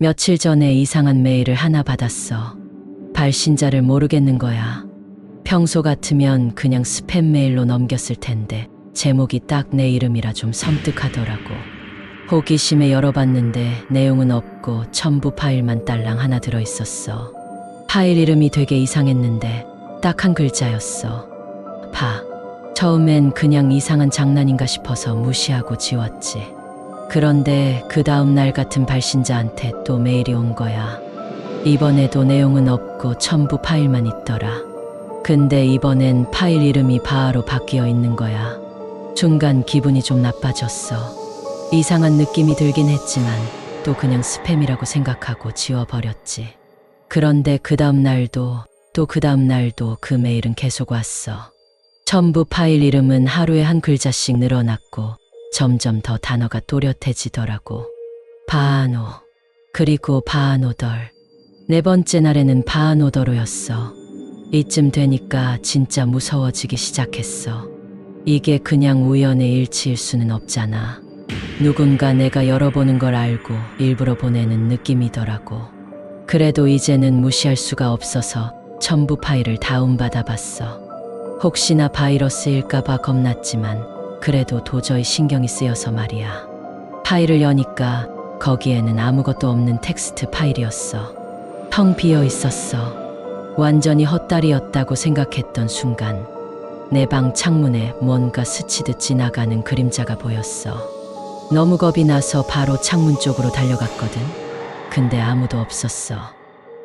며칠 전에 이상한 메일을 하나 받았어. 발신자를 모르겠는 거야. 평소 같으면 그냥 스팸 메일로 넘겼을 텐데 제목이 딱 내 이름이라 좀 섬뜩하더라고. 호기심에 열어봤는데 내용은 없고 첨부 파일만 딸랑 하나 들어있었어. 파일 이름이 되게 이상했는데 딱 한 글자였어. 파. 처음엔 그냥 이상한 장난인가 싶어서 무시하고 지웠지. 그런데 그 다음 날 같은 발신자한테 또 메일이 온 거야. 이번에도 내용은 없고 첨부 파일만 있더라. 근데 이번엔 파일 이름이 바로 바뀌어 있는 거야. 중간 기분이 좀 나빠졌어. 이상한 느낌이 들긴 했지만 또 그냥 스팸이라고 생각하고 지워버렸지. 그런데 그 다음 날도 또 그 다음 날도 그 메일은 계속 왔어. 첨부 파일 이름은 하루에 한 글자씩 늘어났고 점점 더 단어가 또렷해지더라고. 바아노. 그리고 바아노덜. 네 번째 날에는 바아노더로였어. 이쯤 되니까 진짜 무서워지기 시작했어. 이게 그냥 우연의 일치일 수는 없잖아. 누군가 내가 열어보는 걸 알고 일부러 보내는 느낌이더라고. 그래도 이제는 무시할 수가 없어서 첨부 파일을 다운받아 봤어. 혹시나 바이러스일까봐 겁났지만 그래도 도저히 신경이 쓰여서 말이야. 파일을 여니까 거기에는 아무것도 없는 텍스트 파일이었어. 텅 비어 있었어. 완전히 헛다리였다고 생각했던 순간 내 방 창문에 뭔가 스치듯 지나가는 그림자가 보였어. 너무 겁이 나서 바로 창문 쪽으로 달려갔거든. 근데 아무도 없었어.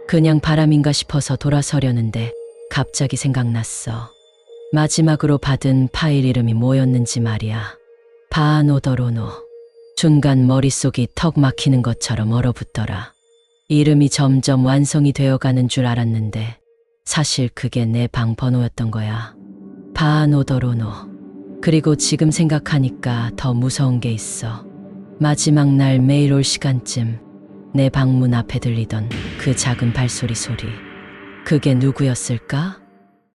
그냥 바람인가 싶어서 돌아서려는데 갑자기 생각났어. 마지막으로 받은 파일 이름이 뭐였는지 말이야. 바아노더로노. 중간 머릿속이 턱 막히는 것처럼 얼어붙더라. 이름이 점점 완성이 되어가는 줄 알았는데 사실 그게 내 방 번호였던 거야. 바아노더로노. 그리고 지금 생각하니까 더 무서운 게 있어. 마지막 날 매일 올 시간쯤 내 방문 앞에 들리던 그 작은 발소리 소리. 그게 누구였을까?